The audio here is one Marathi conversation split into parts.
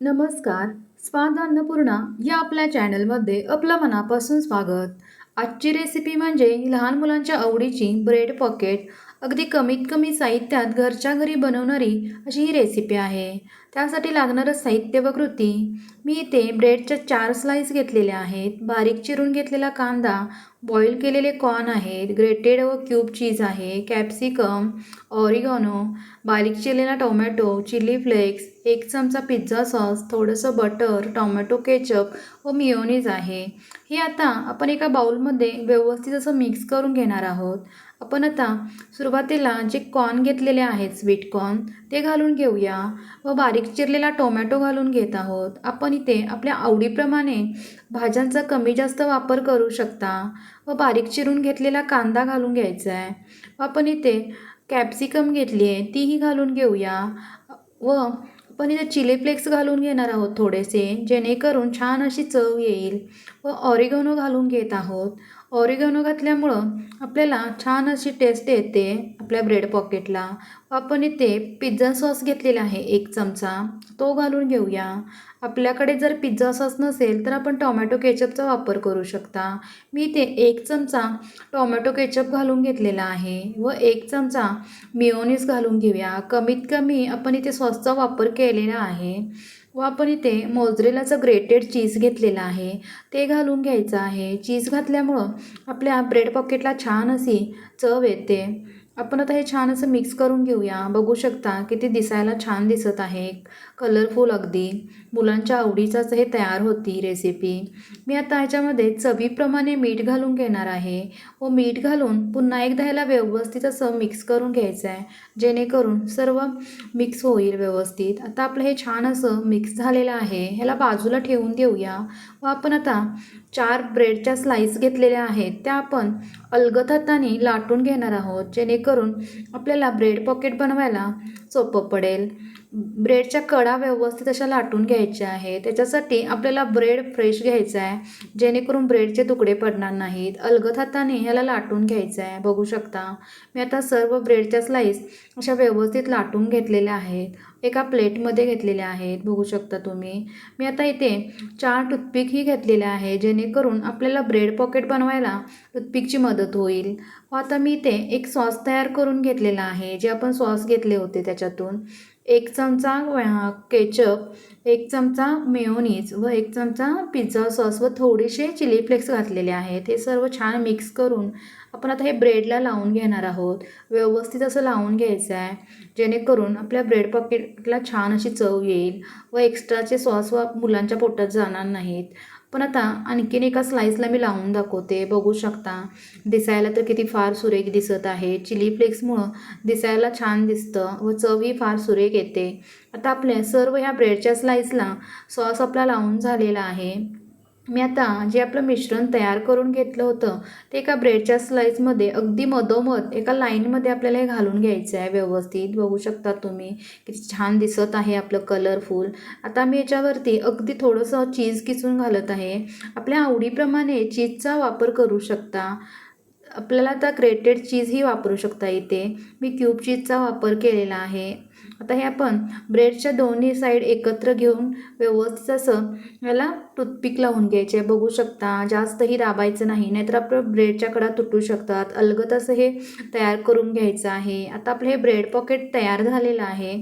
नमस्कार. स्वाद अन्नपूर्णा या आपल्या चॅनलमध्ये आपलं मनापासून स्वागत. आजची रेसिपी म्हणजे लहान मुलांच्या आवडीची ब्रेड पॉकेट अगदी कमीत कमी साहित्यात घरच्या घरी बनवणारी अशी ही रेसिपी आहे. त्यासाठी लागणारं साहित्य व कृती. मी इथे ब्रेडच्या चार स्लाईस घेतलेल्या आहेत. बारीक चिरून घेतलेला कांदा बॉईल केलेले कॉर्न आहेत ग्रेटेड व क्यूब चीज आहे कॅप्सिकम ऑरिगॉनो बारीक चिरलेला टोमॅटो चिली फ्लेक्स एक चमचा पिझ्झा सॉस थोडंसं बटर टोमॅटो केचप व मिओनीज आहे. हे आता आपण एका बाउलमध्ये व्यवस्थित असं मिक्स करून घेणार आहोत. आपण आता सुरुवातीला जे कॉर्न घेतलेले आहेत स्वीट कॉर्न ते घालून घेऊया. व बारीक चिरलेला टोमॅटो घालून घेत आहोत. आपण इथे आपल्या आवडीप्रमाणे भाज्यांचा कमी जास्त वापर करू शकता. व बारीक चिरून घेतलेला कांदा घालून घ्यायचा आहे. व आपण इथे कॅप्सिकम घेतली आहे तीही घालून घेऊया. व आपण इथे चिली फ्लेक्स घालून घेणार आहोत थोडेसे जेणेकरून छान अशी चव येईल. व ऑरिगोनो घालून घेत आहोत. ऑरिगॅनो घातल्यामुळं आपल्याला छान अशी टेस्ट येते आपल्या ब्रेड पॉकेटला. व आपण इथे पिझ्झा सॉस घेतलेला आहे एक चमचा. तो घालून घेऊया. आपल्याकडे जर पिझ्झा सॉस नसेल तर आपण टॉमॅटो केचपचा वापर करू शकता. मी इथे एक चमचा टॉमॅटो केचप घालून घेतलेला आहे व एक चमचा मिओनीस घालून घेऊया. कमीत कमी आपण इथे सॉसचा वापर केलेला आहे. व आपण इथे मोजरेलाचं ग्रेटेड चीज घेतलेलं आहे. ते घालून घ्यायचं आहे. चीज घातल्यामुळं आपल्या ब्रेड पॉकेटला छान अशी चव येते. आपण आता हे छान असं मिक्स करून घेऊया. बघू शकता की ते दिसायला छान दिसत आहे. कलरफुल अगदी. मुलांच्या आवडीचाच हे तयार होती रेसिपी मी आता ह्याच्यामध्ये चवीप्रमाणे मीठ घालून घेणार आहे. व मीठ घालून पुन्हा एकदा ह्याला व्यवस्थित असं मिक्स करून घ्यायचं आहे जेणेकरून सर्व मिक्स होईल व्यवस्थित. आता आपलं हे छान असं मिक्स झालेलं आहे. ह्याला बाजूला ठेवून देऊया. व आपण आता चार ब्रेडच्या स्लाईस घेतलेल्या आहेत. त्या आपण अलगद हाताने लाटून घेणार आहोत. जेणेकरून करून आपल्याला ब्रेड पॉकेट बनवायला सोपं पडेल. ब्रेडच्या कडा व्यवस्थित अशा लाटून घ्यायच्या आहे त्याच्यासाठी आपल्याला ब्रेड फ्रेश घ्यायचा आहे. जेणेकरून ब्रेडचे तुकडे पडणार नाहीत. अलगद हाताने ह्याला लाटून घ्यायचं आहे. बघू शकता. मी आता सर्व ब्रेडच्या स्लाईस अशा व्यवस्थित लाटून घेतलेल्या आहेत. एका प्लेटमध्ये घेतलेल्या आहेत. बघू शकता तुम्ही. मी आता इथे चार टूथपिकही घेतलेल्या आहे जेणेकरून आपल्याला ब्रेड पॉकेट बनवायला टूथपिकची मदत होईल. हो, आता मी इथे एक सॉस तयार करून घेतलेला आहे. जे आपण सॉस घेतले होते त्याच्यातून. एक चमचा केचप एक चमचा मेयोनीज व एक चमचा पिझ्झा सॉस व थोडेसे चिली फ्लेक्स घातलेले आहेत. हे सर्व छान मिक्स करून आपण आता हे ब्रेडला लावून घेणार आहोत. व्यवस्थित असं लावून घ्यायचं आहे. जेणेकरून आपल्या ब्रेड पॉकेटला छान अशी चव येईल व एक्स्ट्राचे सॉस व मुलांच्या पोटात जाणार नाहीत. पण आता आणखीन एका स्लाईसला मी लावून दाखवते. बघू शकता. दिसायला तर किती फार सुरेख दिसत आहे. चिली फ्लेक्समुळं दिसायला छान दिसतं व चवही फार सुरेख येते. आता आपल्या सर्व ह्या ब्रेडच्या स्लाईसला सॉस आपला लावून झालेला आहे. मी आता जे आपलं मिश्रण तयार करून घेतलं होतं ते एका ब्रेडच्या स्लाईसमध्ये अगदी मधोमध एका लाईनमध्ये आपल्याला हे घालून घ्यायचं आहे. व्यवस्थित बघू शकता तुम्ही. किती छान दिसत आहे आपलं कलरफुल आता मी याच्यावरती अगदी थोडंसं चीज किसून घालत आहे. आपल्या आवडीप्रमाणे चीजचा वापर करू शकता. आपल्याला आता ग्रेटेड चीजही वापरू शकता इथे. मी क्यूब चीजचा वापर केलेला आहे. आता हे आपण ब्रेडच्या दोन्ही साईड एकत्र घेऊन व्यवस्थित असं याला टूथपिक लावून घ्यायचे. आहे बघू शकता जास्तही दाबायचं नाही नाहीतर आपलं ब्रेडच्या कडा तुटू शकतात. अलगत असं हे तयार करून घ्यायचं आहे. आता आपलं हे ब्रेड पॉकेट तयार झालेलं आहे.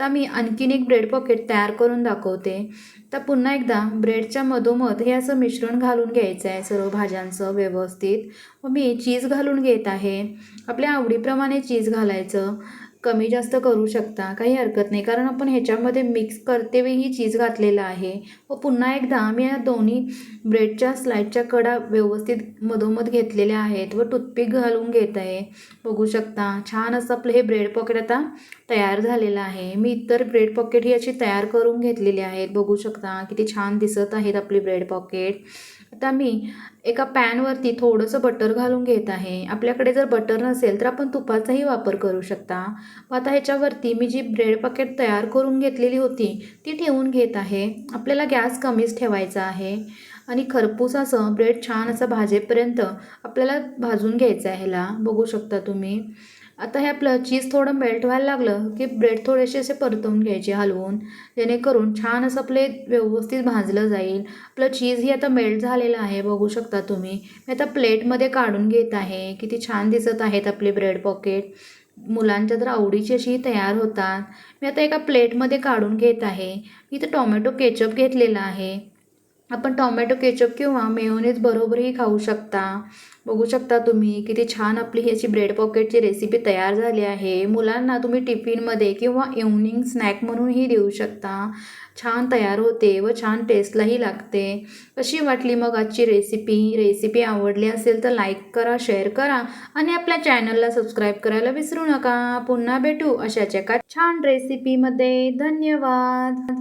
तर मी आणखीन एक ब्रेड पॉकेट तयार करून दाखवते. तर पुन्हा एकदा ब्रेडच्या मधोमध हे असं मिश्रण घालून घ्यायचं आहे सर्व भाज्यांचं व्यवस्थित. व मी चीज घालून घेत आहे. आपल्या आवडीप्रमाणे चीज घालायचं. कमी जास्त करू शकता काही हरकत नाही. कारण आपण ह्याच्यामध्ये मिक्स करतेवेळी चीज घातलेलं आहे. व पुन्हा एकदा मी या दोन्ही ब्रेडच्या स्लाईडच्या कडा व्यवस्थित मधोमध घेतलेल्या आहेत व टूथपिक घालून घेत आहे. बघू शकता छान असं आपलं हे ब्रेड पॉकेट आता तयार झालेलं आहे. मी इतर ब्रेड पॉकेट ही अशी तयार करून घेतलेली आहेत. बघू शकता किती छान दिसत आहेत आपली ब्रेड पॉकेट आता मी एका पॅनवरती थोडंसं बटर घालून घेत आहे. आपल्याकडे जर बटर नसेल तर आपण तुपाचाही वापर करू शकता. आता ह्याच्यावरती मी जी ब्रेड पॅकेट तयार करून घेतलेली होती ती ठेवून घेत आहे. आपल्याला गॅस कमीच ठेवायचा आहे. आणि खरपूस असं ब्रेड छान असं भाजेपर्यंत आपल्याला भाजून घ्यायचं आहे ह्याला. बघू शकता तुम्ही. आता हे आपलं चीज थोडं मेल्ट व्हायला लागलं की ब्रेड थोडेसे असे परतवून घ्यायचे हलवून. जेणेकरून छान असं आपले व्यवस्थित भाजलं जाईल. आपलं चीज ही आता मेल्ट झालेलं आहे बघू शकता तुम्ही. मी आता प्लेटमध्ये काढून घेत आहे. किती छान दिसत आहेत आपले ब्रेड पॉकेट मुलांच्या तर आवडीची अशी तयार होतात. मी आता एका प्लेटमध्ये काढून घेत आहे. इथं टॉमॅटो केचप घेतलेला आहे. आपण टॉमॅटो केचप किंवा मेयोनेज बरोबरही खाऊ शकता. बघू शकता तुम्ही किती छान आपली ह्याची अशी ब्रेड पॉकेटची रेसिपी तयार झाली आहे. मुलांना तुम्ही टिफिनमध्ये किंवा इव्हनिंग स्नॅक म्हणूनही देऊ शकता. छान तयार होते व छान टेस्टलाही लागते. कशी वाटली मग आजची रेसिपी रेसिपी आवडली असेल तर लाईक करा शेअर करा आणि आपल्या चॅनलला सबस्क्राईब करायला विसरू नका. पुन्हा भेटू अशाच एका छान रेसिपीमध्ये धन्यवाद!